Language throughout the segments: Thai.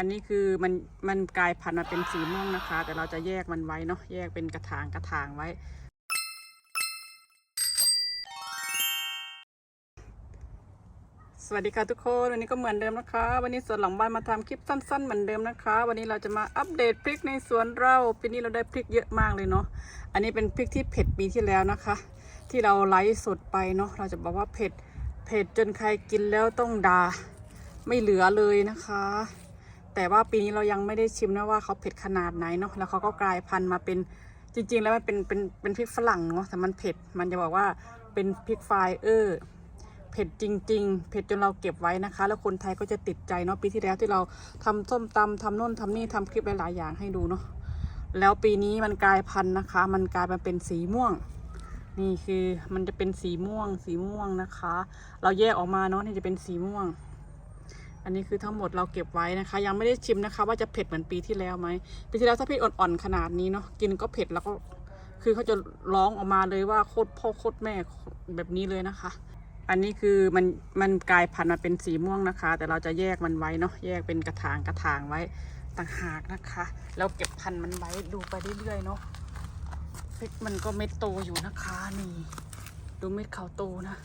อันนี้คือมันมันกลายพันธุ์มาเป็นสีม่วงนะคะ แต่เราจะแยกมันไว้เนาะแยกเป็นกระถางกระถางไว้ สวัสดีค่ะทุกคนวันนี้ก็เหมือนเดิมนะคะ วันนี้สวนหลังบ้านมาทำคลิปสั้น ๆ เหมือนเดิมนะคะ วันนี้เราจะมาอัปเดตพริกในสวนเราปีนี้เราได้พริกเยอะมากเลยเนาะอันนี้เป็นพริกที่เผ็ดปีที่แล้วนะคะ ที่เราไลฟ์สดไปเนาะเราจะบอกว่าเผ็ดเผ็ดจนใครกินแล้วต้องด่าไม่เหลือเลยนะคะ แต่ว่าปีนี้เรายังไม่ได้ชิมนะว่าเขาเผ็ดขนาดไหนเนาะแล้วเขาก็กลายพันธุ์มาเป็นจริง ๆ แล้วมันเป็นเป็นเป็นพริกฝรั่งเนาะแต่มันเผ็ดมันจะบอกว่าเป็นพริกไฟเออร์เผ็ดจริง ๆ เผ็ดจนเราเก็บไว้นะคะ แล้วคนไทยก็จะติดใจเนาะปีที่แล้วที่เราทำส้มตำทำโน่นทำนี่ทำคลิปหลายๆอย่างให้ดูเนาะแล้วปีนี้มันกลายพันธุ์นะคะ มันกลายมาเป็นสีม่วง นี่คือมันจะเป็นสีม่วง สีม่วงนะคะ เราแยกออกมาเนาะนี่จะเป็นสีม่วง อันนี้คือทั้งหมดเราเก็บไว้นะคะ ยังไม่ได้ชิมนะคะ ว่าจะเผ็ดเหมือนปีที่แล้วไหมปีที่แล้วถ้าพริกอ่อนๆขนาดนี้เนาะกินก็เผ็ดแล้วก็คือเขาจะร้องออกมาเลยว่าโคตรพ่อโคตรแม่แบบนี้เลยนะคะ อันนี้คือมันมันกลายพันธุ์มาเป็นสีม่วงนะคะ แต่เราจะแยกมันไว้เนาะแยกเป็นกระถางกระถางไว้ต่างหากนะคะแล้วเก็บพันธุ์มันไว้ดูไปเรื่อยๆเนาะพริกมันก็เม็ดโตอยู่นะคะนี่ ดูเม็ดเขาโตนะ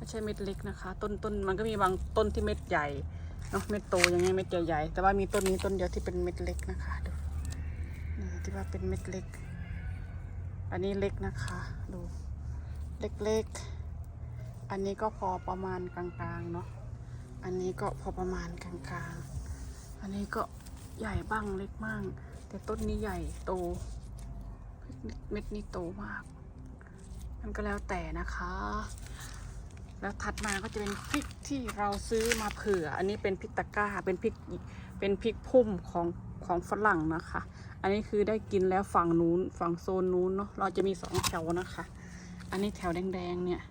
ไม่ใช่เม็ดเล็กนะคะ ต้นต้นมันก็มีบางต้นที่เม็ดใหญ่เนาะเม็ดโตยังไงเม็ดใหญ่ๆแต่ว่ามีต้นนี้ต้นเดียวที่เป็นเม็ดเล็กนะคะดูนี่ที่ว่าเป็นเม็ดเล็ก อันนี้เล็กนะคะ ดูเล็กๆ อันนี้ก็พอประมาณกลางๆเนาะอันนี้ก็พอประมาณกลางๆ อันนี้ก็ใหญ่บ้างเล็กบ้างแต่ต้นนี้ใหญ่โต เม็ดนี้โตมาก มันก็แล้วแต่นะคะ แล้วถัดมาก็จะเป็นพริกที่เราซื้อมาเผื่อ อันนี้เป็นพริกตะกร้า เป็นพริก เป็นพริกพุ่มของของฝรั่งนะคะ อันนี้คือได้กินแล้วฝั่งนู้นฝั่งโซนนู้นเนาะ เราจะมีสองแถวนะคะ อันนี้แถวแดงๆเนี่ย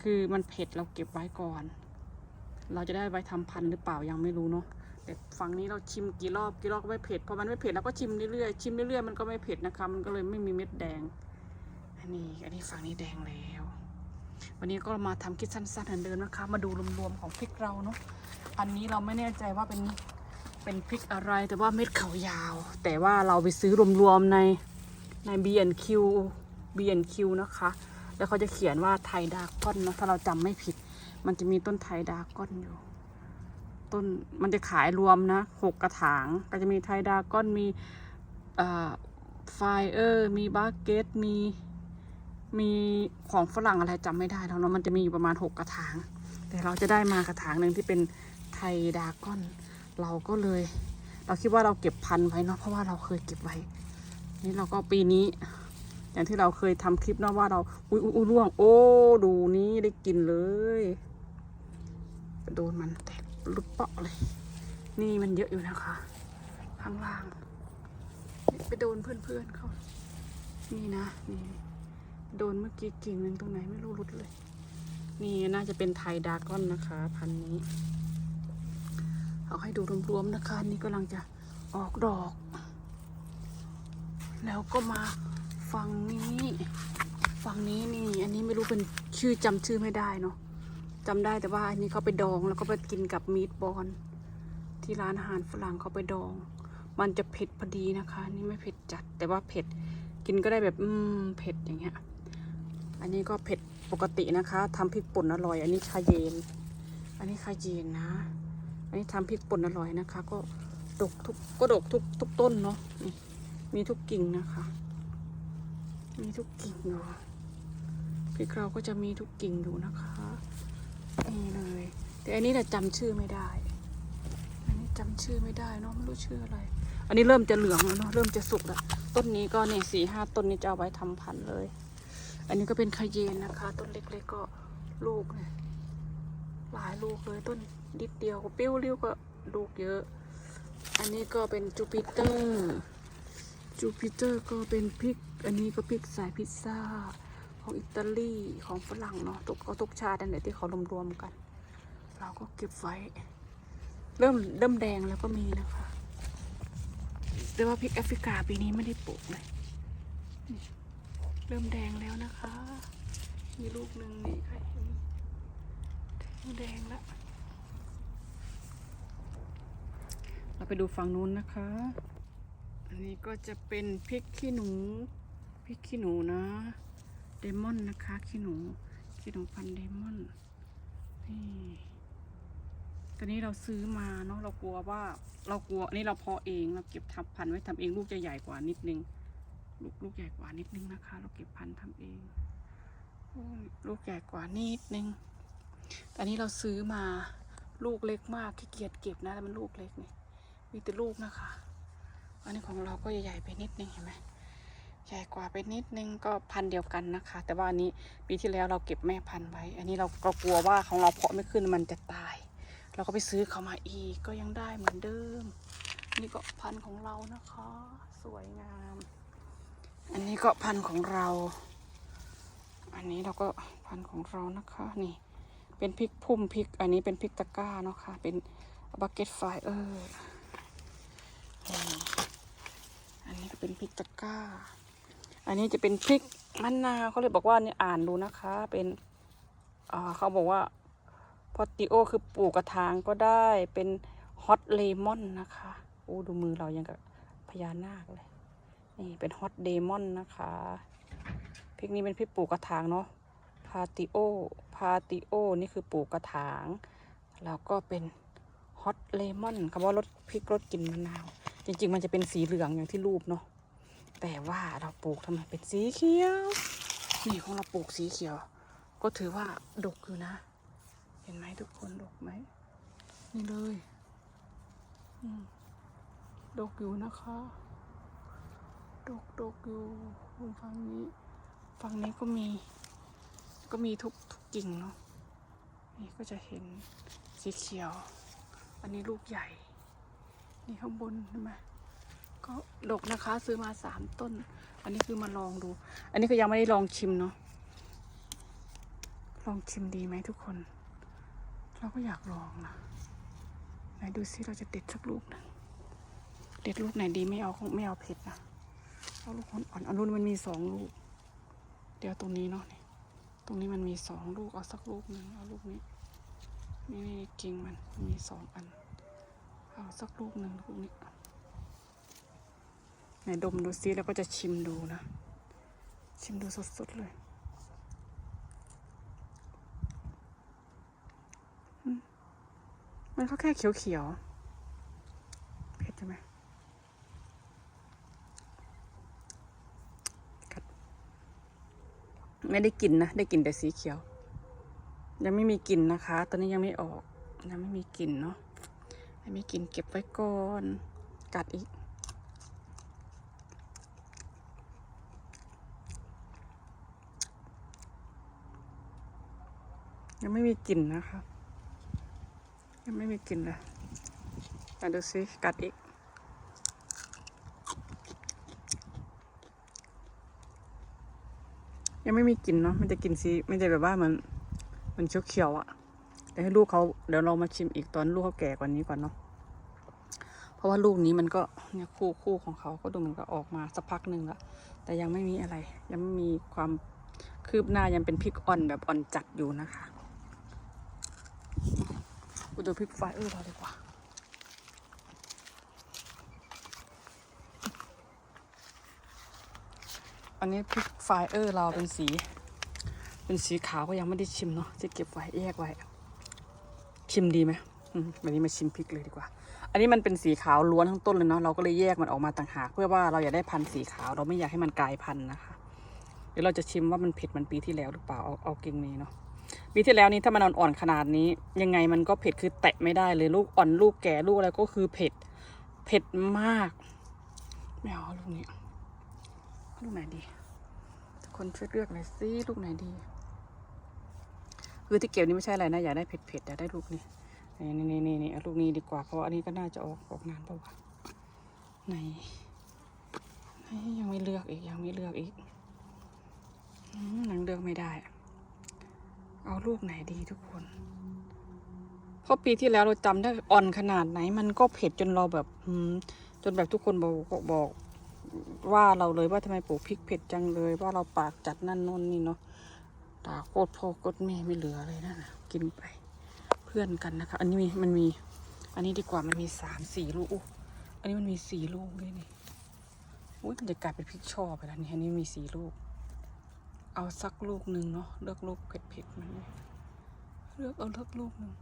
คือมันเผ็ดเราเก็บไว้ก่อน เราจะได้ไว้ทำพันธุ์หรือเปล่ายังไม่รู้เนาะ แต่ฝั่งนี้เราชิมกี่รอบกี่รอบก็ไม่เผ็ด พอมันไม่เผ็ดเราก็ชิมเรื่อยๆ ชิมเรื่อยๆมันก็ไม่เผ็ดนะคะ มันก็เลยไม่มีเม็ดแดง อันนี้ อันนี้ฝั่งนี้แดงแล้ว วันนี้ก็มาทำคลิปสั้นๆเหมือนเดิมนะคะ มาดูรวมๆของพริกเราเนาะอันนี้เราไม่แน่ใจว่าเป็นเป็นพริกอะไรแต่ว่าเม็ดเขายาว แต่ว่าเราไปซื้อรวมๆในใน B&Q B&Q นะคะ แล้วเขาจะเขียนว่าไทยดากอนนะถ้าเราจำไม่ผิด มันจะมีต้นไทยดากอนอยู่ ต้นมันจะขายรวมนะหกกระถาง ก็จะมีไทยดากอนมีไฟเออร์มีบาเกตมี มีของฝรั่งอะไรจำไม่ได้แล้วเนาะมันจะมีอยู่ประมาณหกกระถาง แต่เราจะได้มากระถางหนึ่งที่เป็นไทยดากอน เราก็เลย เราคิดว่าเราเก็บพันไว้เนาะเพราะว่าเราเคยเก็บไว้ นี่เราก็ปีนี้ อย่างที่เราเคยทำคลิปเนาะว่าเราอุ้ยอุ้ยร่วง โอ้ดูนี้ได้กินเลยโดนมันแตกลุกเปาะเลย นี่มันเยอะอยู่นะคะ ข้างล่าง ไปโดนเพื่อนๆเขานี่นะนี่ โดนเมื่อกี้กิ่งหนึ่งตรงไหนไม่รู้หลุดเลย นี่น่าจะเป็นไทยดากอนนะคะ พันนี้ เอาให้ดูรวมๆนะคะ นี่กำลังจะออกดอก แล้วก็มาฝั่งนี้ฝั่งนี้นี่ อันนี้ไม่รู้เป็นชื่อจำชื่อไม่ได้เนาะจำได้แต่ว่าอันนี้เขาไปดองแล้วก็ไปกินกับมีดบอลที่ร้านอาหารฝรั่งเขาไปดอง มันจะเผ็ดพอดีนะคะ นี่ไม่เผ็ดจัด แต่ว่าเผ็ดกินก็ได้แบบ อืม เผ็ดอย่างเงี้ย อันนี้ก็เผ็ดปกตินะคะทำพริกป่นอร่อย อันนี้คาเยน อันนี้คาเยนนะ อันนี้ทำพริกป่นอร่อยนะคะ ก็ดกทุกก็ดกทุกทุกต้นเนาะนี่มีทุกกิ่งนะคะ มีทุกกิ่งอยู่พริกเราก็จะมีทุกกิ่งอยู่นะคะนี่เลย แต่อันนี้แต่ะจำชื่อไม่ได้ อันนี้จำชื่อไม่ได้เนาะไม่รู้ชื่ออะไร อันนี้เริ่มจะเหลืองแล้วเนาะเริ่มจะสุกแล้วต้นนี้ก็เนี่ยสี่ห้าต้นนี้จะเอาไว้ทำพันธุ์เลย อันนี้ก็เป็นคาเยนนะคะ ต้นเล็กๆก็ลูกเนี่ยหลายลูกเลยต้นนิดเดียวปิ้วริ้วก็ลูกเยอะ อันนี้ก็เป็นจูปิเตอร์จูปิเตอร์ก็เป็นพริก อันนี้ก็พริกสายพิซซ่าของอิตาลีของฝรั่งเนาะทุกก็ทุกชาตินั่นแหละที่เขารวมๆกัน เราก็เก็บไว้ เริ่มเริ่มแดงแล้วก็มีนะคะแต่ว่าพริกแอฟริกาปีนี้ไม่ได้ปลูกเลยนี่ เริ่มแดงแล้วนะคะ มีลูกหนึ่งนี่ใครเห็นแดงแล้วเราไปดูฝั่งนู้นนะคะ อันนี้ก็จะเป็นพริกขี้หนู พริกขี้หนูนะเดมอนนะคะ ขี้หนู ขี้หนูพันเดมอนนี่ตอนนี้เราซื้อมาเนาะเรากลัวว่าเรากลัวอันนี้เราเพาะเองเราเก็บทับพันไว้ทำเองลูกจะใหญ่กว่านิดนึง ลูกลูกใหญ่กว่านิดนึงนะคะ เราเก็บพันธุ์ทำเอง ลูกใหญ่กว่านิดนึงแต่อันนี้เราซื้อมาลูกเล็กมากขี้เกียจเก็บนะแต่มันลูกเล็กนี่มีแต่ลูกนะคะ อันนี้ของเราก็ใหญ่ๆไปนิดนึงเห็นไหมใหญ่กว่าไปนิดนึงก็พันเดียวกันนะคะ แต่ว่าอันนี้ปีที่แล้วเราเก็บแม่พันธุ์ไว้ อันนี้เราก็กลัวว่าของเราเพาะไม่ขึ้นมันจะตาย เราก็ไปซื้อเขามาอีกก็ยังได้เหมือนเดิม นี่ก็พันธุ์ของเรานะคะ สวยงาม อันนี้ก็พันธุ์ของเรา อันนี้เราก็พันธุ์ของเรานะคะนี่ เป็นพริกพุ่มพริก อันนี้เป็นพริกตะกร้าเนาะค่ะ เป็นบักเก็ตไฟเออร์อันนี้ก็เป็นพริกตะกร้า อันนี้จะเป็นพริกมะนาวเขาเลยบอกว่านี่อ่านดูนะคะ เป็นเขาบอกว่าพอติโอคือปลูกกระถางก็ได้เป็นฮอตเลมอนนะคะ โอ้ดูมือเรายังกับพญานาคเลย นี่เป็นฮอตเดมอนนะคะพริกนี้เป็นพริกปลูกกระถางเนาะพาติโอพาติโอนี่คือปลูกกระถาง แล้วก็เป็นฮอตเลมอนคำว่ารสพริกรสกลิ่นมะนาว จริง ๆ มันจะเป็นสีเหลืองอย่างที่รูปเนาะแต่ว่าเราปลูกทำไมเป็นสีเขียวนี่ของเราปลูกสีเขียว ก็ถือว่าดกอยู่นะ เห็นไหมทุกคนดกไหมนี่เลยดกอยู่นะคะ ดกดกอยู่ฝั่งนี้ ฝั่งนี้ก็มี ก็มีทุกทุกกิ่งเนาะ นี่ก็จะเห็นสีเขียว อันนี้ลูกใหญ่ นี่ข้างบนเห็นไหมก็ดกนะคะซื้อมาสามต้น อันนี้คือมาลองดู อันนี้ก็ยังไม่ได้ลองชิมเนาะ ลองชิมดีไหมทุกคน เราก็อยากลองนะ ไหนดูซิเราจะเด็ดสักลูกหนึ่งเด็ดลูกไหนดีไม่เอาคงไม่เอาเผ็ดนะ เอาลูกอ่อนอันนู้นมันมีสองลูก เดี๋ยวตรงนี้เนาะนี่ตรงนี้มันมีสองลูกเอาสักลูกหนึ่งเอาลูกนี้นี่นี่กิ่งมันมีสองอัน เอาสักลูกหนึ่งลูกนี้ไหนดมดูซิแล้วก็จะชิมดูนะ ชิมดูสดๆเลยมมันก็แค่เขียวๆ เผ็ดใช่ไหมกัด ไม่ได้กลิ่นนะ ได้กลิ่นแต่สีเขียว ยังไม่มีกลิ่นนะคะ ตอนนี้ยังไม่ออก ยังไม่มีกลิ่นเนาะยังไม่มีกลิ่นเก็บไว้ก่อน กัดอีก ยังไม่มีกลิ่นนะคะ ยังไม่มีกลิ่นเลยแต่ดูสิกัดอีก ยังไม่มีกลิ่นเนาะมันจะกลิ่นสีมันจะแบบว่ามือนเหมันเขียวๆอะ่ะเดี๋ยวให้ลูกเขาเดี๋ยวเรามาชิมอีกตอนลูกเขาแก่กว่านี้ก่อนเนาะเพราะว่าลูกนี้มันก็เนี่ยคู่คู่ของเขาก็ดูเหมันก็ออกมาสักพักหนึ่งล้วแต่ยังไม่มีอะไร ยังไม่มีความคืบหน้ายังเป็นพริกอ่อนแบบอ่อนจัดอยู่นะคะกูดูพริกไฟเออเราดีกว่า อันนี้พริกไฟเออร์เราเป็นสี เป็นสีขาวก็ยังไม่ได้ชิมเนาะจะเก็บไว้แยกไว้ ชิมดีไหมอืมวันนี้มาชิมพริกเลยดีกว่า อันนี้มันเป็นสีขาวล้วนทั้งต้นเลยเนาะเราก็เลยแยกมันออกมาต่างหากเพื่อว่าเราอยากได้พันธุ์สีขาว เราไม่อยากให้มันกลายพันธุ์นะคะเดี๋ยวเราจะชิมว่ามันเผ็ดมันปีที่แล้วหรือเปล่าเอาเอากิ่งนี้เนาะปีที่แล้วนี้ถ้ามันอ่อนๆขนาดนี้ ยังไงมันก็เผ็ดคือแตะไม่ได้เลยลูกอ่อนลูกแก่ลูกอะไรก็คือเผ็ดเผ็ดมากไม่เอาลูกนี้ ลูกไหนดี ทุกคนช่วยเลือกหน่อยสิลูกไหนดี คือที่เก็บนี่ไม่ใช่อะไรนะ อยากได้เผ็ดๆอยากได้ลูกนี้นี่นี่นี่นี่ลูกนี้ดีกว่าเพราะอันนี้ก็น่าจะออกออกนานเปล่าวะไหนไหนยังไม่เลือกอีกยังไม่เลือกอีกอืมยังเลือกไม่ได้ เอาลูกไหนดีทุกคนเพราะปีที่แล้วเราจำได้อ่อนขนาดไหน มันก็เผ็ดจนเราแบบจนแบบทุกคนบอกบอก ว่าเราเลยว่าทำไมปลูกพริกเผ็ดจังเลย ว่าเราปากจัดนั่นโน่นนี่เนาะตาโคตรพ่อโคตรแม่ไม่เหลือเลยนั่นนะกินไป เพื่อนกันนะคะ อันนี้มีมันมี อันนี้ดีกว่ามันมีสามสี่ลูกอันนี้มันมีสี่ลูกด้วยนี่อุ้ยมันจะกลายเป็นพริกช่อไปแล้วนี่อันนี้มีสี่ลูก เอาสักลูกหนึ่งเนาะเลือกลูกเผ็ดๆมันเลือกเอาเลือกลูกหนึ่ง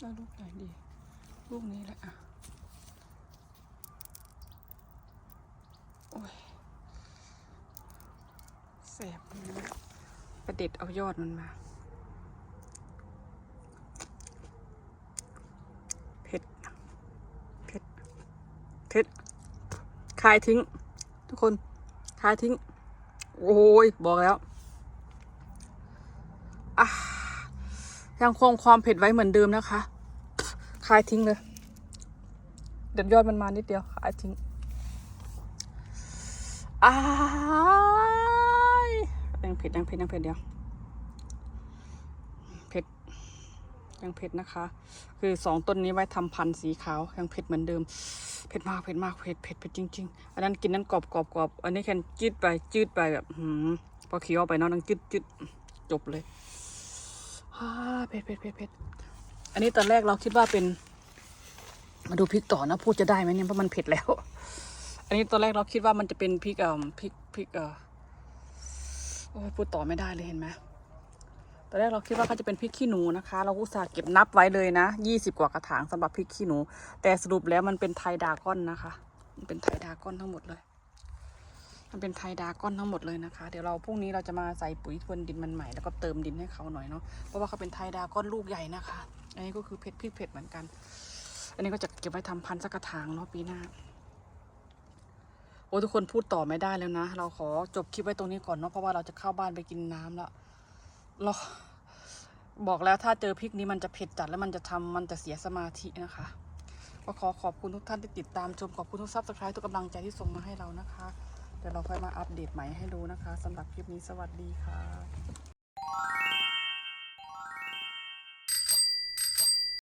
เอาลูกไหนดี ลูกนี้แหละอะโอ้ย แสบนะประเด็ดเอายอดมันมา เผ็ด เผ็ด เผ็ด คายทิ้ง ทุกคน คายทิ้ง โอ้ย บอกแล้วอะยังคงความเผ็ดไว้เหมือนเดิมนะคะ คายทิ้งเลย เด็ดยอดมันมานิดเดียว คายทิ้ง อ้ายยังเผ็ดยังเผ็ดยังเผ็ดเดียวเผ็ดยังเผ็ดนะคะ คือสองต้นนี้ไว้ทำพันธุ์สีขาวยังเผ็ดเหมือนเดิมเผ็ดมากเผ็ดมากเผ็ดเผ็ดเผ็ดจริงๆอันนั้นกินนั้นกรอบกรอบกรอบอันนี้แค่จืดไปจืดไปแบบหืมพอเคี้ยวไปเนาะนังจืดจืดจบเลยเผ็ดเผ็ดเผ็ดเผ็ดอันนี้ตอนแรกเราคิดว่าเป็น มาดูพริกต่อนะพูดจะได้ไหมเนี่ยเพราะมันเผ็ดแล้ว อันนี้ตอนแรกเราคิดว่ามันจะเป็นพริกเอ่อพริกพริกเอ่อโอ้พูดต่อไม่ได้เลยเห็นไหมตอนแรกเราคิดว่าเขาจะเป็นพริกขี้หนูนะคะ เราอุตส่าห์เก็บนับไว้เลยนะยี่สิบกว่ากระถางสำหรับพริกขี้หนู แต่สรุปแล้วมันเป็นไทยดากอนนะคะ มันเป็นไทยดากอนทั้งหมดเลย มันเป็นไทยดากอนทั้งหมดเลยนะคะ เดี๋ยวเราพรุ่งนี้เราจะมาใส่ปุ๋ยทวนดินมันใหม่แล้วก็เติมดินให้เขาหน่อยเนาะ เพราะว่าเขาเป็นไทยดากอนลูกใหญ่นะคะ อันนี้ก็คือเผ็ดพริกเผ็ดเหมือนกัน อันนี้ก็จะเก็บไว้ทำพันธุ์สักกระถางเนาะปีหน้า โอ้ทุกคนพูดต่อไม่ได้แล้วนะ เราขอจบคลิปไว้ตรงนี้ก่อนเนาะเพราะว่าเราจะเข้าบ้านไปกินน้ำแล้วเราบอกแล้วถ้าเจอพริกนี้มันจะเผ็ดจัดแล้วมันจะทำมันจะเสียสมาธินะคะ ก็ขอขอบคุณทุกท่านที่ติดตามชมขอบคุณทุกซับสไครต์ทุกกำลังใจที่ส่งมาให้เรานะคะ เดี๋ยวเราค่อยมาอัปเดตใหม่ให้รู้นะคะสำหรับคลิปนี้สวัสดีค่ะ